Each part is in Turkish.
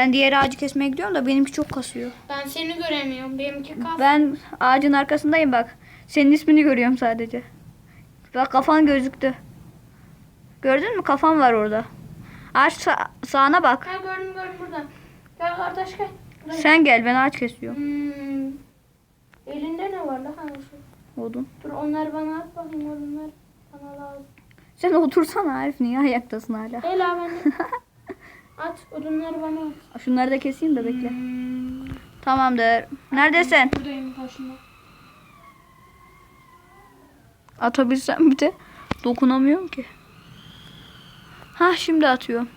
Ben diğer ağacı kesmeye gidiyorum da benimki çok kasıyor. Ben seni göremiyorum. Benimki kaf. Ben ağacın arkasındayım bak. Senin ismini görüyorum sadece. Bak kafan gözüktü. Gördün mü? Kafan var orada. Ağaç sa- sağına bak. Gel gördüm gördüm burada. Gel kardeş gel. Buraya. Sen gel ben ağaç kesiyorum. Hmm. Elinde ne var lan hangisi? Odun. Dur onları bana at bakayım onlar bana lazım. Sen otursana Arif niye ayaktasın hala? Gel abi bende. at odunları bana at. Şunları da keseyim de bekle. Hmm. Tamamdır. Neredesin? Buradayım başında. Atabilsem bir de dokunamıyorum ki. Ha şimdi atıyorum.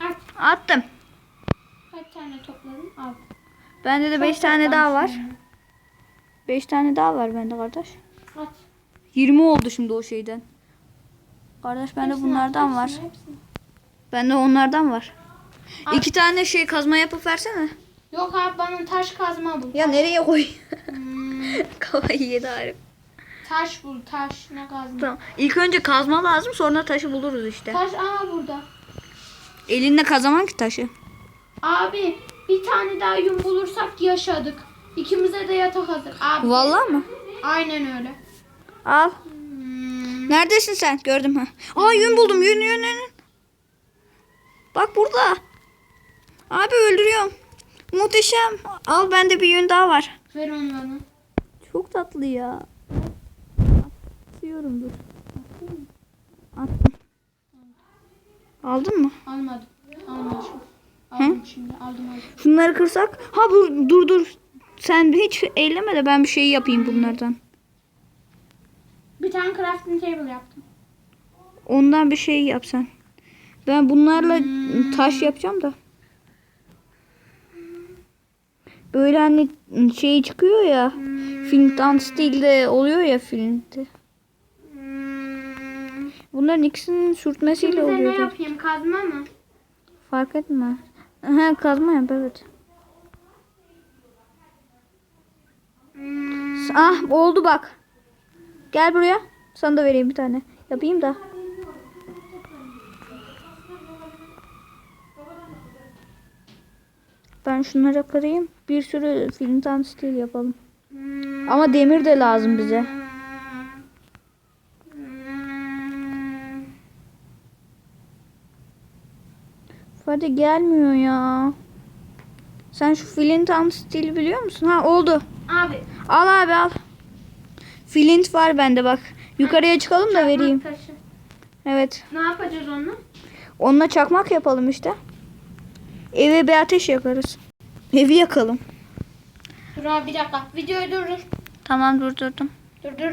At. Attım. Kaç tane topladın? Al. Bende de Çok 5 tane daha var. toplamışsın 5 tane daha var bende kardeş. At. 20 oldu şimdi o şeyden. Kardeş bende Hepsini bunlardan at, var. hepsini, hepsini. Bende onlardan var. Al. İki tane şey kazma yapıp versene. Yok abi bana taş kazma bul. Ya nereye koy? Hmm, Kafayı yedi Arif. taş bul taş ne kazma. Tamam. İlk önce kazma lazım sonra taşı buluruz işte. Taş aa burada. Elinle kazamam ki taşı. Abi bir tane daha yün bulursak yaşadık. İkimize de yatak hazır. Abi. Vallahi mı? Aynen öyle. Al. Hmm. Neredesin sen? Gördüm ha. Aa yün buldum. Yün yün yün. Bak burada. Abi öldürüyorum. Muhteşem. Al bende bir yün daha var. Ver onu bana. Çok tatlı ya. Atıyorum dur. Attım. Aldın mı? Almadım. Almadım. Aldım şimdi. Aldım aldım. Şunları kırsak. Ha dur dur dur. Sen hiç eyleme de ben bir şey yapayım bunlardan. Bir tane crafting table yaptım. Ondan bir şey yap sen. Ben bunlarla taş yapacağım da. Böyle hani şey çıkıyor ya. Flint'ten stilde oluyor ya. Hmm. Bunların ikisinin sürtmesiyle Şimdi ne oluyor. tabii. yapayım? Kazma mı? Fark etme. Ha kazma yap evet. Hmm. Ah oldu bak. Gel buraya. Sana da vereyim bir tane. Yapayım da. Ben şunları kırayım. Bir sürü Flint'ten stil yapalım. Ama demir de lazım bize. Hadi gelmiyor ya. Sen şu Flint'ten stil biliyor musun? Ha oldu. Abi. Al abi al. Flint var bende bak. Yukarıya çıkalım da vereyim. taşı. Evet. Ne yapacağız onunla? Onunla çakmak yapalım işte. Eve bir ateş yakarız. Evi yakalım. Dur abi bir dakika. Videoyu durdur. Tamam durdurdum. Dur dur.